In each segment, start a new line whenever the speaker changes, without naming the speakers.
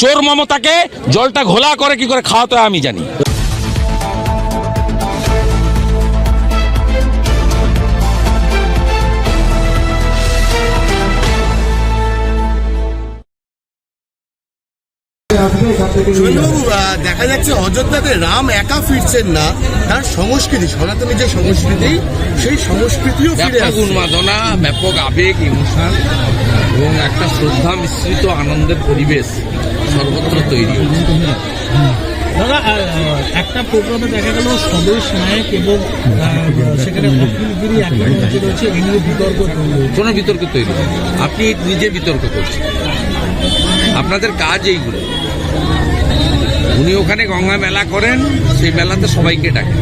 চোর মমতাকে জলটা ঘোলা করে কি করে খাওয়াতে আমি জানি।
দেখা যাচ্ছে অযোধ্যাতে রাম একা ফিরছেন না তার সংস্কৃতি সনাতনী যে সংস্কৃতি সেই সংস্কৃতিও ফিরে
ব্যাপক উন্মাদনা ব্যাপক আবেগ ইমোশন এবং একটা শ্রদ্ধা মিশ্রিত আনন্দের পরিবেশ সর্বত্র তৈরি হচ্ছে।
দাদা একটা প্রোগ্রামে দেখা গেল স্বদেশ নায়ক এবং সেখানে অখিলগিরি রয়েছে বিতর্ক তৈরি
কোনো বিতর্ক তৈরি আপনি নিজে বিতর্ক করছেন। আপনাদের কাজ এইগুলো। উনি ওখানে গঙ্গা মেলা করেন, সেই মেলাতে সবাইকে ডাকেন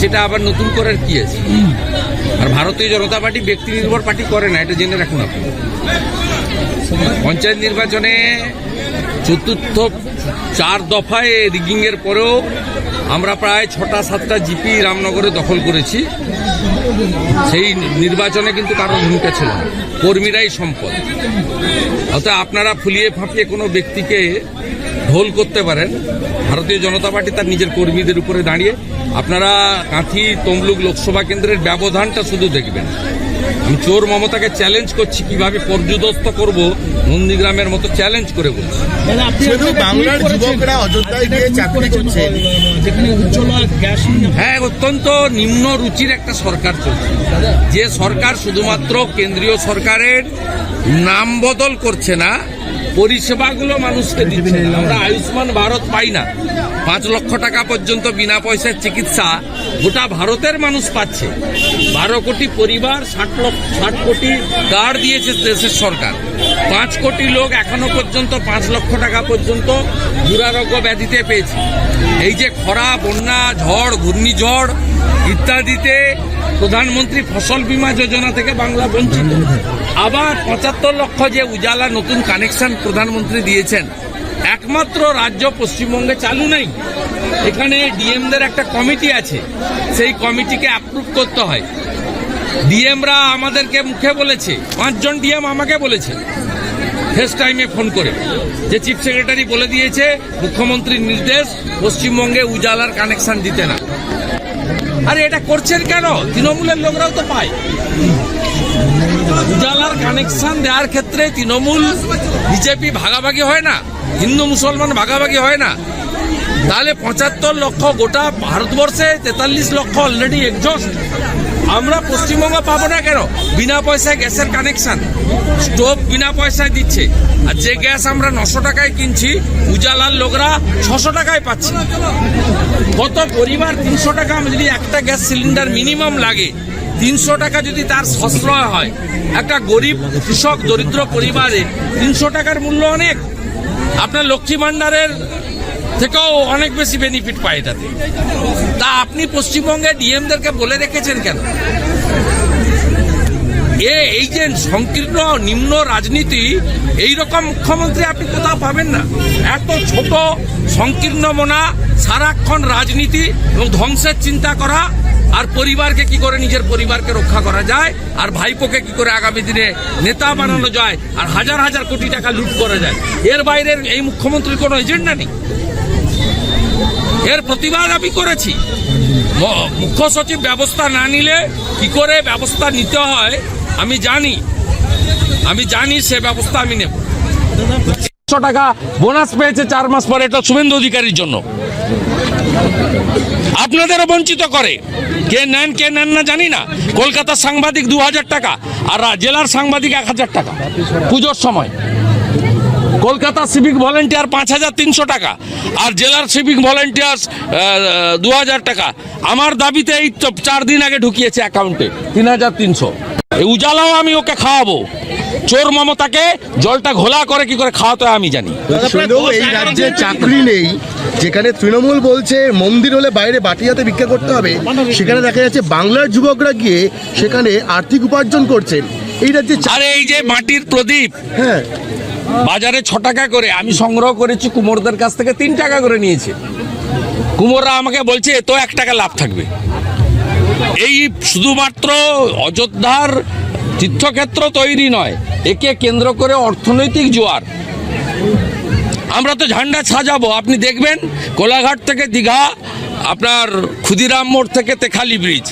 সেটা আবার নতুন করার কি আছে? আর ভারতীয় জনতা পার্টি ব্যক্তি নির্ভর পার্টি করে না, এটা জেনে রাখুন আপনি। পঞ্চায়েত নির্বাচনে চতুর্থ চার দফায় রিগিং এর পরেও আমরা প্রায় ছটা, সাতটা জিপি রামনগরে দখল করেছি। সেই নির্বাচনে কিন্তু কারোর ভূমিকা ছিল কর্মীরাই সম্পদ। অর্থাৎ আপনারা ফুলিয়ে ফাঁপিয়ে কোনো ব্যক্তিকে ঢোল করতে পারেন। ভারতীয় জনতা পার্টি তার নিজের কর্মীদের উপরে দাঁড়িয়ে। আপনারা কাঁথি, তমলুক লোকসভা কেন্দ্রের ব্যবধানটা শুধু দেখবেন। আমি চোর মমতাকে চ্যালেঞ্জ করছি কীভাবে পর্যদস্ত করব নন্দীগ্রামের মতো চ্যালেঞ্জ করে বলছি।
শুধু বাংলার যুবকরা অযোধ্যায় গিয়ে চাকরি করছেন।
যেখানে উজ্জ্বলা গ্যাস
হ্যাঁ অত্যন্ত নিম্ন রুচির একটা সরকার চলছে। যে সরকার শুধুমাত্র কেন্দ্রীয় সরকারের নাম বদল করছে না পরিষেবাগুলো মানুষকে দিচ্ছে। আমরা আয়ুষ্মান ভারত পাই না। পাঁচ লক্ষ টাকা পর্যন্ত বিনা পয়সার চিকিৎসা গোটা ভারতের মানুষ পাচ্ছে। বারো কোটি পরিবার ষাট লক্ষ ষাট কোটি কার্ড দিয়েছে দেশের সরকার। পাঁচ কোটি লোক এখনও পর্যন্ত, পাঁচ লক্ষ টাকা পর্যন্ত দুরারোগ্য ব্যাধিতে পেয়েছে। এই যে খরা, বন্যা, ঝড়, ঘূর্ণিঝড় ইত্যাদিতে প্রধানমন্ত্রী ফসল বীমা যোজনা থেকে বাংলা বঞ্চিত। আবার পঁচাত্তর লক্ষ যে উজালা নতুন কানেকশন প্রধানমন্ত্রী দিয়েছেন, একমাত্র রাজ্য পশ্চিমবঙ্গে চালু নেই। এখানে ডিএমদের একটা কমিটি আছে, সেই কমিটিকে অ্যাপ্রুভ করতে হয়। ডিএমরা আমাদেরকে মুখে বলেছে, পাঁচজন ডিএম আমাকে বলেছে ফেস টাইমে ফোন করে। যে চিফ সেক্রেটারি বলে দিয়েছে, মুখ্যমন্ত্রীর নির্দেশ, পশ্চিমবঙ্গে উজালার কানেকশন দিতে না। আরে এটা করছেন কেন? তৃণমূলের লোকরাও তো পায়। উজালার কানেকশন দেওয়ার ক্ষেত্রে তৃণমূল বিজেপি ভাগাভাগি হয় না, হিন্দু মুসলমান ভাগাভাগি হয় না। তাহলে পঁচাত্তর লক্ষ গোটা ভারতবর্ষে তেতাল্লিশ লক্ষ অলরেডি এক্সস্ট আমরা পশ্চিমবঙ্গ পাবো না কেন? বিনা পয়সায় গ্যাসের কানেকশন স্টোভ বিনা পয়সায় দিচ্ছে। আর যে গ্যাস আমরা নশো টাকায় কিনছি, উজালার লোকরা ছশো টাকায় পাচ্ছে। কত পরিবার তিনশো টাকা যদি একটা গ্যাস সিলিন্ডার মিনিমাম লাগে, তিনশো টাকা যদি তার সশ্রয় হয়, একটা গরিব কৃষক দরিদ্র পরিবারে তিনশো টাকার মূল্য অনেক। আপনার লক্ষ্মী ভাণ্ডারের থেকেও অনেক বেশি বেনিফিট পায় এটাতে। তা আপনি পশ্চিমবঙ্গে ডিএমদেরকে বলে রেখেছেন কেন? এ, এই যে সংকীর্ণ, নিম্ন রাজনীতি এই রকম মুখ্যমন্ত্রী আপনি কোথাও পাবেন না। এত ছোট সংকীর্ণ মনা সারাক্ষণ রাজনীতি এবং ধ্বংসের চিন্তা করা, আর পরিবারকে কি করে নিজের পরিবারকে রক্ষা করা যায়, আর ভাইপোকে কি করে আগামী দিনে নেতা বানানো যায়, আর হাজার হাজার কোটি টাকা লুট করা যায়। এর বাইরের এই মুখ্যমন্ত্রীর কোনো এজেন্ডা নেই। এর প্রতিবাদ আমি করেছি। মুখ্য সচিব ব্যবস্থা না নিলে কি করে ব্যবস্থা নিতে হয়, আমি জানি। আমি জানি সে ব্যবস্থা আমি নেব।
টাকা বোনাস পেয়েছে চার মাস পরে, এটা শুভেন্দু অধিকারীর জন্য। আপনাদেরও বঞ্চিত করে। কে নেন কে নেন না জানি না। কলকাতার সাংবাদিক দু হাজার টাকা, আর জেলার সাংবাদিক এক হাজার টাকা। পুজোর সময়। কলকাতা সিভিক ভলেন্টিয়ার পাঁচ হাজার তিনশো টাকা আর জেলার সিভিক ভলেন্টিয়ার্স দু হাজার টাকা। আমার দাবিতে এই তো চার দিন আগে ঢুকিয়েছে অ্যাকাউন্টে তিন হাজার তিনশো। এই উজালাও আমি ওকে খাওয়াবো। চোর মমতাকে জলটা ঘোলা করে কি করে খাওয়াতে হয় আমি জানি।
এই রাজ্যে চাকরি নেই যেখানে তৃণমূল বলছে মন্দির হলে বাইরে বাটি হাতে ভিক্ষা করতে হবে সেখানে দেখা যাচ্ছে বাংলার যুবকরা গিয়ে সেখানে আর্থিক উপার্জন করছেন। এই রাজ্যে
আরে এই যে মাটির প্রদীপ
হ্যাঁ।
বাজারে ছ টাকা করে, আমি সংগ্রহ করেছি, কুমোরদের কাছ থেকে তিন টাকা করে নিয়েছে। কুমোররা আমাকে বলছে তো এক টাকা লাভ থাকবে। এই শুধুমাত্র অযোধ্যার তীর্থক্ষেত্র তৈরি নয়, একে কেন্দ্র করে অর্থনৈতিক জোয়ার।
আমরা তো ঝান্ডা সাজাবো, আপনি দেখবেন, কোলাঘাট থেকে দীঘা, আপনার ক্ষুদিরাম মোড় থেকে তেখালি ব্রিজ,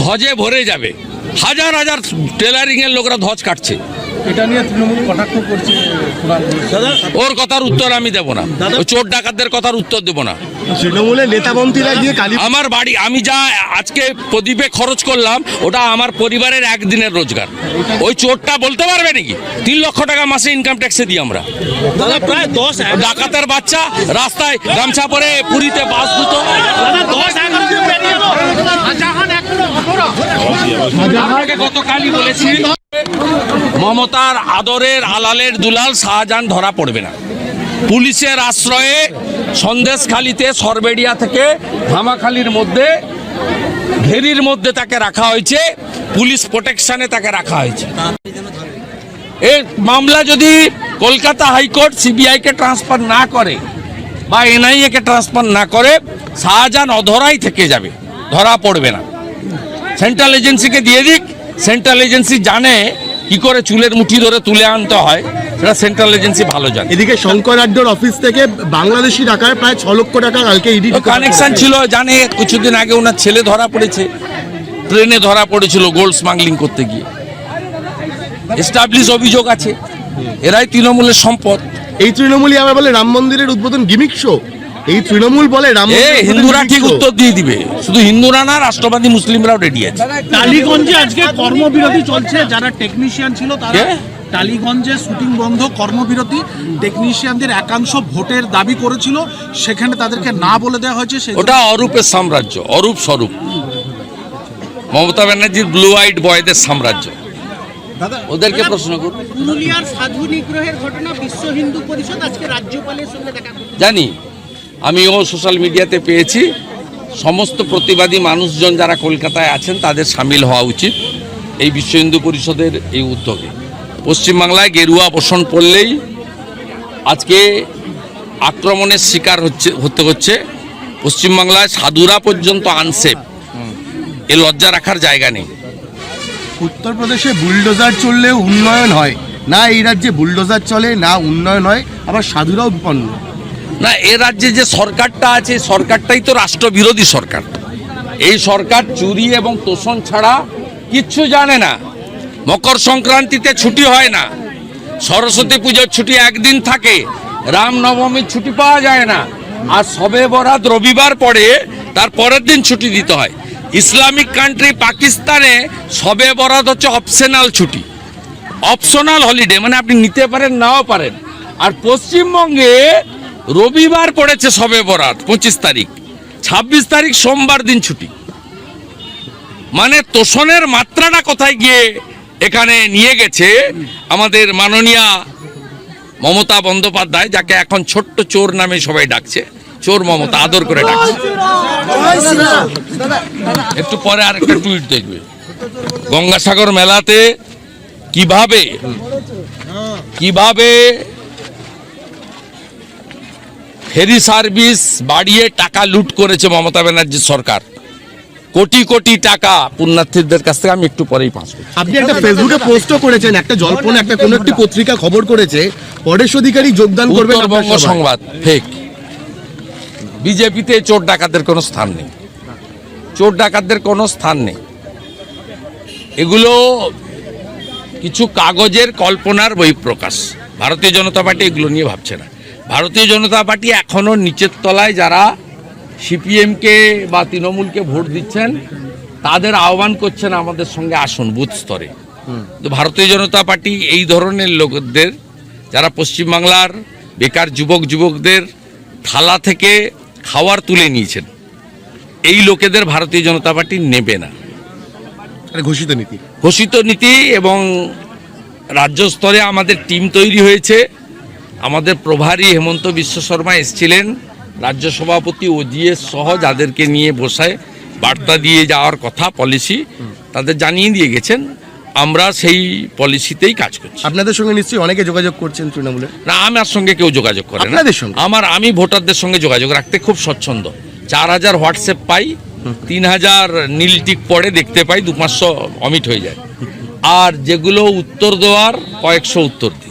ধ্বজে ভরে যাবে। হাজার হাজার টেলারিংয়ের লোকরা ধ্বজ কাটছে।
এটা নিয়ে তৃণমূল কটাক্ষ করছে
ওর কথার উত্তর আমি দেব না। ওই চোর ডাকাতদের কথার উত্তর দেব না।
তৃণমূলের নেতামন্ত্রীরা গিয়ে কালী
আমার বাড়ি আমি যা আজকে প্রদীপে খরচ করলাম ওটা আমার পরিবারের একদিনের রোজগার। ওই চোরটা বলতে পারবে নাকি? তিন লক্ষ টাকা মাসে ইনকাম ট্যাক্সে দিই আমরা।
দাদা প্রায় দশ
ডাকাতের বাচ্চা রাস্তায় গামছা পরে পুরীতে বাস। আপনাকে গতকালই বলেছি মমতার আদরের আলালের দুলাল শাহজাহান ধরা পড়বে না। পুলিশের আশ্রয়ে সন্দেশখালিতে সরবেড়িয়া থেকে ধামাখালির মধ্যে, ঘেরির মধ্যে তাকে রাখা হয়েছে, পুলিশ প্রোটেকশনে তাকে রাখা হয়েছে। এই মামলা যদি কলকাতা হাইকোর্ট সিবিআইকে ট্রান্সফার না করে বা এনআইএ কে ট্রান্সফার না করে, শাহজাহান অধরাই থেকে যাবে, ধরা পড়বে না। সেন্ট্রাল এজেন্সিকে দিয়ে দিক সেন্ট্রাল এজেন্সি জানে কি করে চুলের মুঠি ধরে তুলে আনতে হয় সেটা সেন্ট্রাল এজেন্সি ভালো জানে।
এদিকে শঙ্কর আড্ডর অফিস থেকে বাংলাদেশি টাকায় প্রায় ছ লক্ষ টাকা কালকে ইডি
কানেকশন ছিল জানে কিছুদিন আগে ওনার ছেলে ধরা পড়েছে ট্রেনে ধরা পড়েছিল গোল্ড স্মাগলিং করতে গিয়ে। এস্টাবলিশ অভিযোগ আছে এরাই তৃণমূলের সম্পদ।
এই তৃণমূলই আবার বলে রাম মন্দিরের উদ্বোধন গিমিক শো এই তৃণমূল বলে রাম
এ হিন্দুরা ঠিক উত্তর দিয়ে দিবে। শুধু হিন্দুরা না রাষ্ট্রবাদী মুসলিমরাও রেডি আছে।
টালিগঞ্জে আজকে কর্মবিরতি চলছে। যারা টেকনিশিয়ান ছিল তারা টালিগঞ্জে শুটিং বন্ধ কর্মবিরতি। টেকনিশিয়ানদের একাংশ ভোটের দাবি করেছিল। সেখানে তাদেরকে না বলে দেওয়া হয়েছে
ওটা অরূপের সাম্রাজ্য অরূপ স্বরূপ। মমতা ব্যানার্জির ব্লু হোয়াইট বয়দের সাম্রাজ্য। ওদেরকে প্রশ্ন করুন।
পুরুলিয়ার সাধু নিগ্রহের ঘটনা বিশ্ব হিন্দু পরিষদ আজকে রাজ্যপালের সঙ্গে দেখা
জানি। আমিও সোশ্যাল মিডিয়াতে পেয়েছি। সমস্ত প্রতিবাদী মানুষজন যারা কলকাতায় আছেন, তাদের সামিল হওয়া উচিত এই বিশ্ব হিন্দু পরিষদের এই উদ্যোগে। পশ্চিমবাংলায় গেরুয়া বসন পড়লেই আজকে আক্রমণের শিকার হচ্ছে, হতে হচ্ছে। পশ্চিমবাংলায় সাধুরা পর্যন্ত আনসেফ। এ লজ্জা রাখার জায়গা নেই।
উত্তরপ্রদেশে বুলডোজার চললেও উন্নয়ন হয়। না এই রাজ্যে বুলডোজার চলে, না উন্নয়ন হয়, আবার সাধুরাও বিপন্ন।
না, এ রাজ্যে যে সরকারটা আছে সরকারটাই তো রাষ্ট্রবিরোধী সরকার। এই সরকার চুরি এবং তোষণ ছাড়া কিচ্ছু জানে না। মকর সংক্রান্তিতে ছুটি হয় না। সরস্বতী পুজোর ছুটি একদিন থাকে। রামনবমীর ছুটি পাওয়া যায় না। আর সবে বরাত রবিবার পরে তার পরের দিন ছুটি দিতে হয়। ইসলামিক কান্ট্রি পাকিস্তানে সবে বরাত হচ্ছে অপশনাল ছুটি। অপশনাল হলিডে মানে আপনি নিতে পারেন, নাও পারেন। আর পশ্চিমবঙ্গে রবিবার পড়েছে সবে বরাত, পঁচিশ তারিখ। ছাব্বিশ তারিখ সোমবার দিন ছুটি। মানে তোষণের মাত্রাটা কোথায় গিয়ে এখানে নিয়ে গেছে, আমাদের মাননীয়া মমতা বন্দ্যোপাধ্যায়, যাকে এখন ছোট্ট চোর নামে সবাই ডাকছে, চোর মমতা, আদর করে ডাকছে। একটু পরে আর একটা টুইট দেখবে। গঙ্গাসাগর মেলাতে কীভাবে কীভাবে ফেরি সার্ভিস বাড়িয়ে টাকা লুট করেছে মমতা ব্যানার্জি সরকার। কোটি কোটি টাকা পুণ্যার্থীদের কাছ থেকে আমি একটু পরেই করছি।
আপনি একটা ফেসবুকে পোস্টও করেছেন একটা জল্পনা একটা কোনো একটি পত্রিকা খবর করেছে পরেশ অধিকারী যোগদান আপনার
উত্তরবঙ্গ সংবাদ ফেক বিজেপিতে চোর ডাকাতদের কোনো স্থান নেই। চোর ডাকাতদের কোনো স্থান নেই। এগুলো কিছু কাগজের কল্পনার বহিঃপ্রকাশ। ভারতীয় জনতা পার্টি এগুলো নিয়ে ভাবছে না। ভারতীয় জনতা পার্টি এখনও নিচের তলায় যারা সিপিএমকে বা তৃণমূলকে ভোট দিচ্ছেন তাদের আহ্বান করছেন আমাদের সঙ্গে আসুন বুথ স্তরে। তো ভারতীয় জনতা পার্টি এই ধরনের লোকদের যারা পশ্চিমবাংলার বেকার যুবক যুবকদের থালা থেকে খাওয়ার তুলে নিয়েছেন এই লোকেদের ভারতীয় জনতা পার্টি নেবে না।
ঘোষিত নীতি।
ঘোষিত নীতি এবং রাজ্য স্তরে আমাদের টিম তৈরি হয়েছে। আমাদের প্রভারী হেমন্ত বিশ্ব শর্মা এসছিলেন রাজ্য সভাপতি ওজিএস সহ যাদেরকে নিয়ে বসায় বার্তা দিয়ে যাওয়ার কথা পলিসি তাদের জানিয়ে দিয়ে গেছেন আমরা সেই পলিসিতেই কাজ করছি।
আপনাদের সঙ্গে নিশ্চয়ই অনেকে যোগাযোগ করছেন তৃণমূলের
না আমার সঙ্গে কেউ যোগাযোগ করে না। আমার আমি ভোটারদের সঙ্গে যোগাযোগ রাখতে খুব স্বচ্ছন্দ। চার হাজার হোয়াটসঅ্যাপ পাই তিন হাজার নীল টিক পড়ে দেখতে পাই দু পাঁচশো অমিট হয়ে যায়। আর যেগুলো উত্তর দেওয়ার কয়েকশো উত্তর দিই।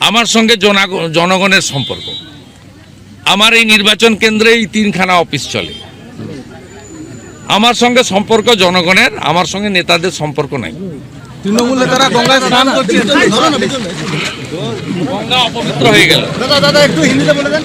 আমার সঙ্গে জনাগ- জনগণের সম্পর্ক। আমার এই নির্বাচন কেন্দ্রে এই তিনখানা অফিস চলে। আমার সঙ্গে সম্পর্ক জনগণের আমার সঙ্গে নেতাদের সম্পর্ক নাই।
তৃণমূল নেতারা গঙ্গায় স্নান করছে
গঙ্গা অপবিত্র হয়ে গেল।
দাদা দাদা একটু হিন্দিতে বলে দেন।